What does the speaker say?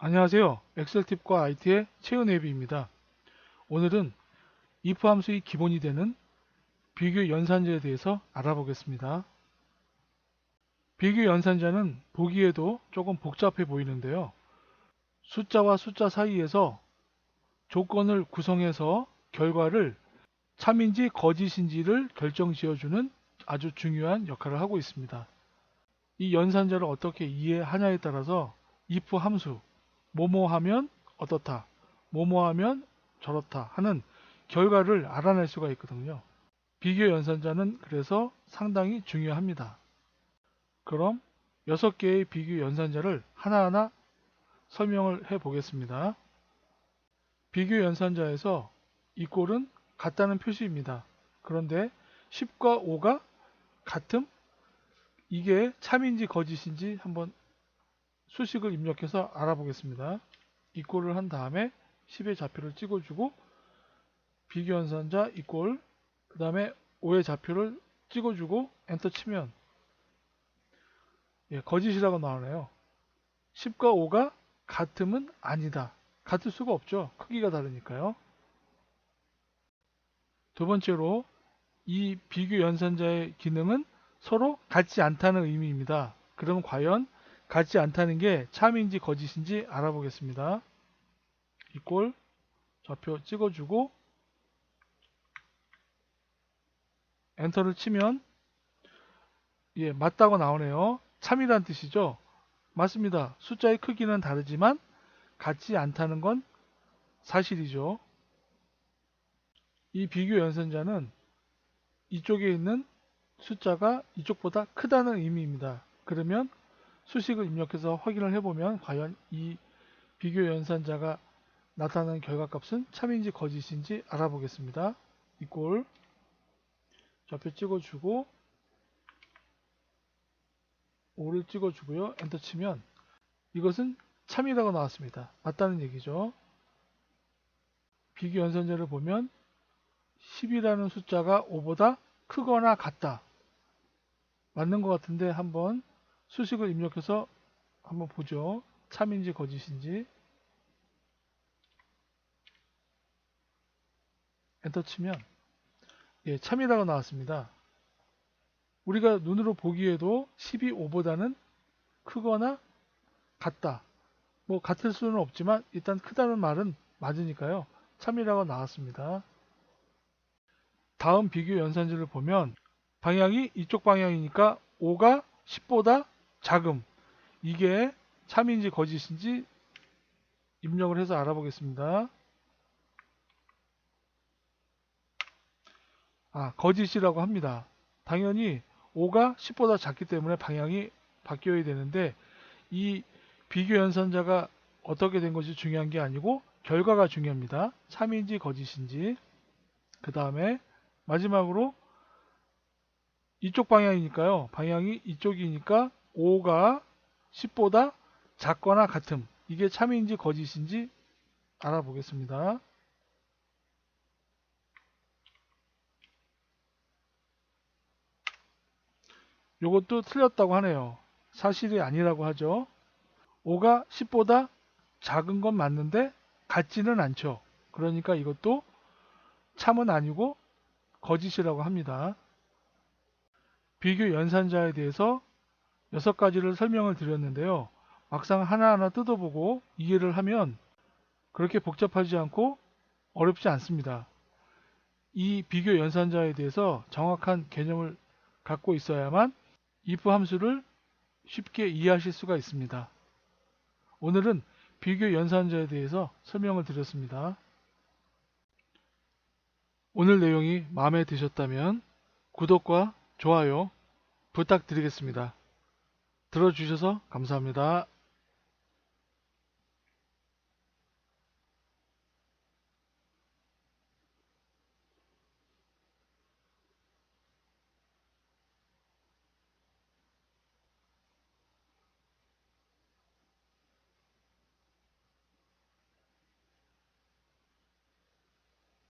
안녕하세요. 엑셀팁과 IT의 최은혜비입니다. 오늘은 if 함수의 기본이 되는 비교 연산자에 대해서 알아보겠습니다. 비교 연산자는 보기에도 조금 복잡해 보이는데요. 숫자와 숫자 사이에서 조건을 구성해서 결과를 참인지 거짓인지를 결정 지어주는 아주 중요한 역할을 하고 있습니다. 이 연산자를 어떻게 이해하냐에 따라서 if 함수, 뭐뭐 하면 어떻다, 뭐뭐 하면 저렇다 하는 결과를 알아낼 수가 있거든요. 비교 연산자는 그래서 상당히 중요합니다. 그럼 6개의 비교 연산자를 하나하나 설명을 해 보겠습니다. 비교 연산자에서 이 꼴은 같다는 표시입니다. 그런데 10과 5가 같음? 이게 참인지 거짓인지 한번 수식을 입력해서 알아보겠습니다. 이꼴을 한 다음에 10의 좌표를 찍어주고 비교연산자 이꼴 그 다음에 5의 좌표를 찍어주고 엔터 치면 예, 거짓이라고 나오네요. 10과 5가 같음은 아니다. 같을 수가 없죠. 크기가 다르니까요. 두 번째로 이 비교 연산자의 기능은 서로 같지 않다는 의미입니다. 그럼 과연 같지 않다는 게 참인지 거짓인지 알아보겠습니다. 이꼴 좌표 찍어주고 엔터를 치면 예 맞다고 나오네요. 참이란 뜻이죠. 맞습니다. 숫자의 크기는 다르지만 같지 않다는 건 사실이죠. 이 비교 연산자는 이쪽에 있는 숫자가 이쪽보다 크다는 의미입니다. 그러면 수식을 입력해서 확인을 해보면 과연 이 비교 연산자가 나타나는 결과값은 참인지 거짓인지 알아보겠습니다. 이꼴 좌표 찍어주고 5를 찍어주고요. 엔터 치면 이것은 참이라고 나왔습니다. 맞다는 얘기죠. 비교 연산자를 보면 10이라는 숫자가 5보다 크거나 같다. 맞는 것 같은데 한번 수식을 입력해서 한번 보죠. 참인지 거짓인지. 엔터 치면 예, 참이라고 나왔습니다. 우리가 눈으로 보기에도 10이 5보다는 크거나 같다. 뭐 같을 수는 없지만 일단 크다는 말은 맞으니까요. 참이라고 나왔습니다. 다음 비교 연산지를 보면 방향이 이쪽 방향이니까 5가 10보다 자금 이게 참인지 거짓인지 입력을 해서 알아보겠습니다. 아 거짓이라고 합니다. 당연히 5가 10보다 작기 때문에 방향이 바뀌어야 되는데 이 비교 연산자가 어떻게 된 것이 중요한 게 아니고 결과가 중요합니다. 참인지 거짓인지 그 다음에 마지막으로 이쪽 방향이니까요. 방향이 이쪽이니까 5가 10보다 작거나 같음. 이게 참인지 거짓인지 알아보겠습니다. 요것도 틀렸다고 하네요. 사실이 아니라고 하죠. 5가 10보다 작은 건 맞는데 같지는 않죠. 그러니까 이것도 참은 아니고 거짓이라고 합니다. 비교 연산자에 대해서 여섯 가지를 설명을 드렸는데요. 막상 하나하나 뜯어보고 이해를 하면 그렇게 복잡하지 않고 어렵지 않습니다. 이 비교 연산자에 대해서 정확한 개념을 갖고 있어야만 if 함수를 쉽게 이해하실 수가 있습니다. 오늘은 비교 연산자에 대해서 설명을 드렸습니다. 오늘 내용이 마음에 드셨다면 구독과 좋아요 부탁드리겠습니다. 들어주셔서 감사합니다.